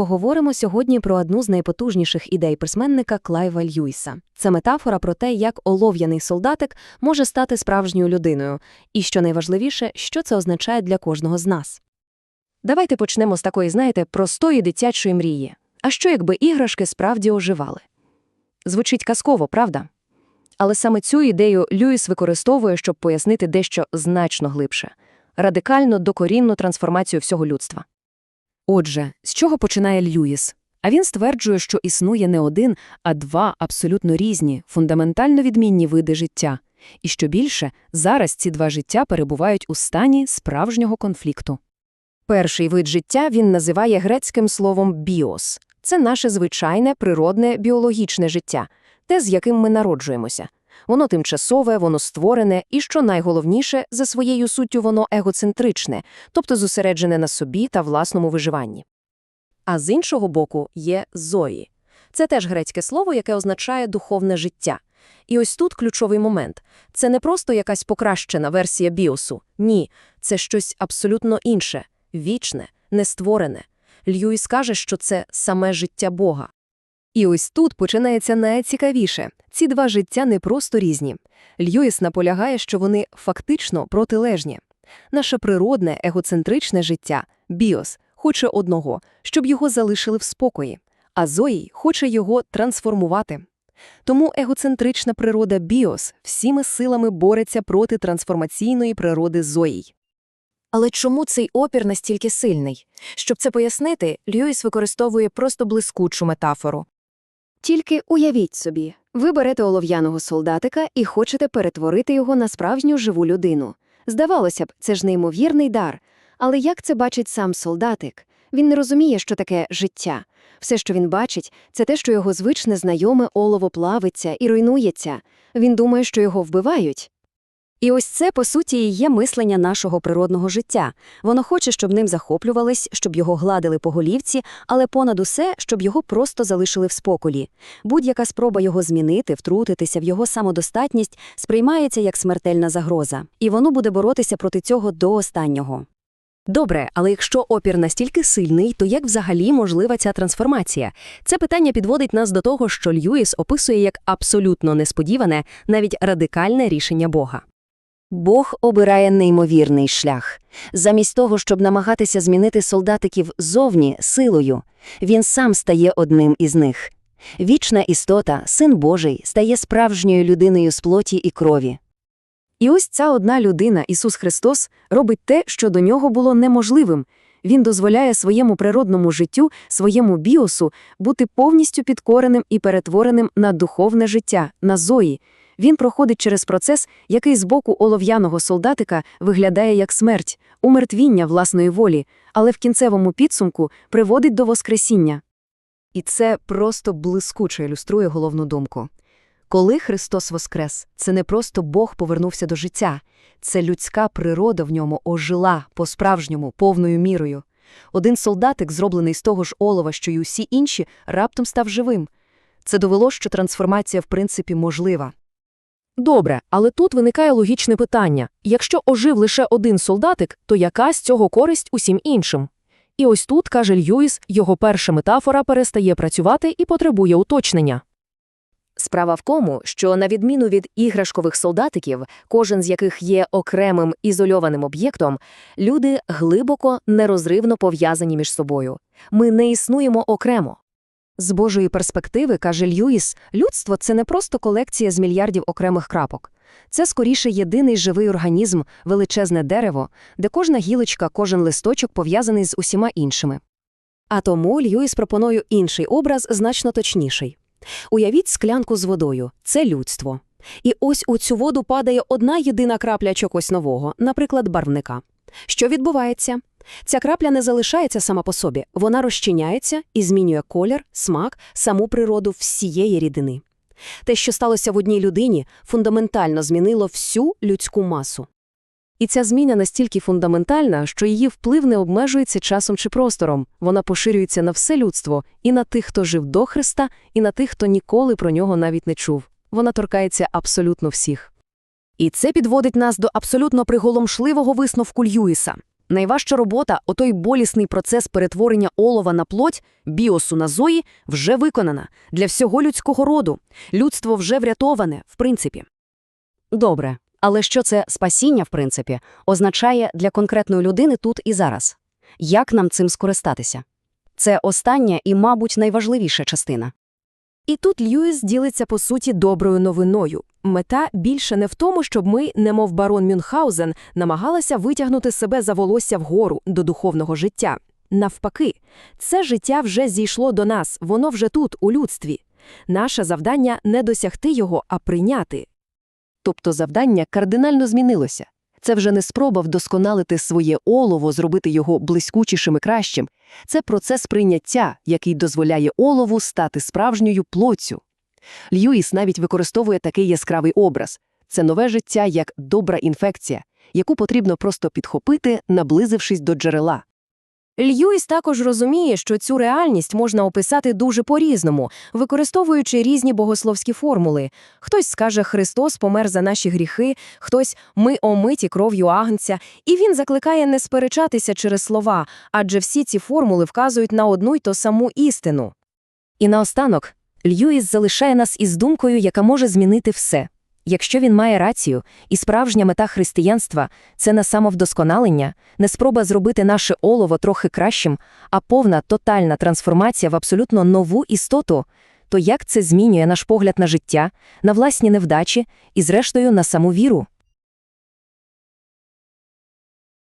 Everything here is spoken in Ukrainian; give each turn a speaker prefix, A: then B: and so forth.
A: Поговоримо сьогодні про одну з найпотужніших ідей письменника Клайва Льюіса. Це метафора про те, як олов'яний солдатик може стати справжньою людиною, і що найважливіше, що це означає для кожного з нас. Давайте почнемо з такої, знаєте, простої дитячої мрії. А що якби іграшки справді оживали? Звучить казково, правда? Але саме цю ідею Льюіс використовує, щоб пояснити дещо значно глибше радикально докорінну трансформацію всього людства. Отже, з чого починає Льюіс? А він стверджує, що існує не один, а два абсолютно різні, фундаментально відмінні види життя. І що більше, зараз ці два життя перебувають у стані справжнього конфлікту. Перший вид життя він називає грецьким словом біос. Це наше звичайне, природне, біологічне життя, те, з яким ми народжуємося. Воно тимчасове, воно створене, і, що найголовніше, за своєю суттю воно егоцентричне, тобто зосереджене на собі та власному виживанні. А з іншого боку є зої. Це теж грецьке слово, яке означає духовне життя. І ось тут ключовий момент. Це не просто якась покращена версія біосу. Ні, це щось абсолютно інше, вічне, нестворене. Льюіс каже, що це саме життя Бога. І ось тут починається найцікавіше. Ці два життя не просто різні. Льюіс наполягає, що вони фактично протилежні. Наше природне, егоцентричне життя, біос, хоче одного, щоб його залишили в спокої, а Зоїй хоче його трансформувати. Тому егоцентрична природа біос всіми силами бореться проти трансформаційної природи Зоїй. Але чому цей опір настільки сильний? Щоб це пояснити, Льюіс використовує просто блискучу метафору. Тільки уявіть собі, ви берете олов'яного солдатика і хочете перетворити його на справжню живу людину. Здавалося б, це ж неймовірний дар. Але як це бачить сам солдатик? Він не розуміє, що таке життя. Все, що він бачить, це те, що його звичне знайоме олово плавиться і руйнується. Він думає, що його вбивають. І ось це, по суті, і є мислення нашого природного життя. Воно хоче, щоб ним захоплювались, щоб його гладили по голівці, але понад усе, щоб його просто залишили в споколі. Будь-яка спроба його змінити, втрутитися в його самодостатність сприймається як смертельна загроза, і воно буде боротися проти цього до останнього. Добре, але якщо опір настільки сильний, то як взагалі можлива ця трансформація? Це питання підводить нас до того, що Льюіс описує як абсолютно несподіване, навіть радикальне рішення Бога. Бог обирає неймовірний шлях. Замість того, щоб намагатися змінити солдатиків зовні силою, він сам стає одним із них. Вічна істота, син Божий, стає справжньою людиною з плоті і крові. І ось ця одна людина, Ісус Христос, робить те, що до нього було неможливим. Він дозволяє своєму природному життю, своєму біосу бути повністю підкореним і перетвореним на духовне життя, на зої. Він проходить через процес, який з боку олов'яного солдатика виглядає як смерть, умертвіння власної волі, але в кінцевому підсумку приводить до Воскресіння. І це просто блискуче ілюструє головну думку. Коли Христос Воскрес, це не просто Бог повернувся до життя, це людська природа в ньому ожила по-справжньому, повною мірою. Один солдатик, зроблений з того ж олова, що й усі інші, раптом став живим. Це довело, що трансформація в принципі можлива. Добре, але тут виникає логічне питання якщо ожив лише один солдатик, то яка з цього користь усім іншим? І ось тут, каже Льюіс, його перша метафора перестає працювати і потребує уточнення. Справа в тому, що, на відміну від іграшкових солдатиків, кожен з яких є окремим ізольованим об'єктом, люди глибоко, нерозривно пов'язані між собою. Ми не існуємо окремо. З Божої перспективи, каже Льюіс, людство це не просто колекція з мільярдів окремих крапок. Це скоріше єдиний живий організм, величезне дерево, де кожна гілочка, кожен листочок пов'язаний з усіма іншими. А тому Льюіс пропонує інший образ значно точніший. Уявіть склянку з водою це людство. І ось у цю воду падає одна єдина крапля чогось нового, наприклад, барвника. Що відбувається? Ця крапля не залишається сама по собі, вона розчиняється і змінює колір, смак, саму природу всієї рідини. Те, що сталося в одній людині, фундаментально змінило всю людську масу. І ця зміна настільки фундаментальна, що її вплив не обмежується часом чи простором, вона поширюється на все людство, і на тих, хто жив до Христа, і на тих, хто ніколи про нього навіть не чув. Вона торкається абсолютно всіх. І це підводить нас до абсолютно приголомшливого висновку Льюіса.
B: Найважча робота, отой болісний процес перетворення олова на плоть, біосу на зої, вже виконана для всього людського роду. Людство вже врятоване, в принципі. Добре, але що це спасіння, в принципі, означає для конкретної людини тут і зараз? Як нам цим скористатися? Це остання і, мабуть, найважливіша частина.
C: І тут Льюіс ділиться по суті доброю новиною. Мета більше не в тому, щоб ми, немов барон Мюнхгаузен, намагалися витягнути себе за волосся вгору до духовного життя. Навпаки, це життя вже зійшло до нас, воно вже тут, у людстві. Наше завдання не досягти його, а прийняти.
D: Тобто завдання кардинально змінилося. Це вже не спроба вдосконалити своє олово, зробити його блискучішим і кращим. Це процес прийняття, який дозволяє олову стати справжньою плоттю. Льюіс навіть використовує такий яскравий образ. Це нове життя як добра інфекція, яку потрібно просто підхопити, наблизившись до джерела.
A: Льюіс також розуміє, що цю реальність можна описати дуже по-різному, використовуючи різні богословські формули. Хтось скаже «Христос помер за наші гріхи», хтось «Ми омиті кров'ю агнця», і він закликає не сперечатися через слова, адже всі ці формули вказують на одну й ту саму істину. І наостанок, Льюіс залишає нас із думкою, яка може змінити все. Якщо він має рацію, і справжня мета християнства – це не самовдосконалення, не спроба зробити наше олово трохи кращим, а повна тотальна трансформація в абсолютно нову істоту, то як це змінює наш погляд на життя, на власні невдачі і, зрештою, на саму віру?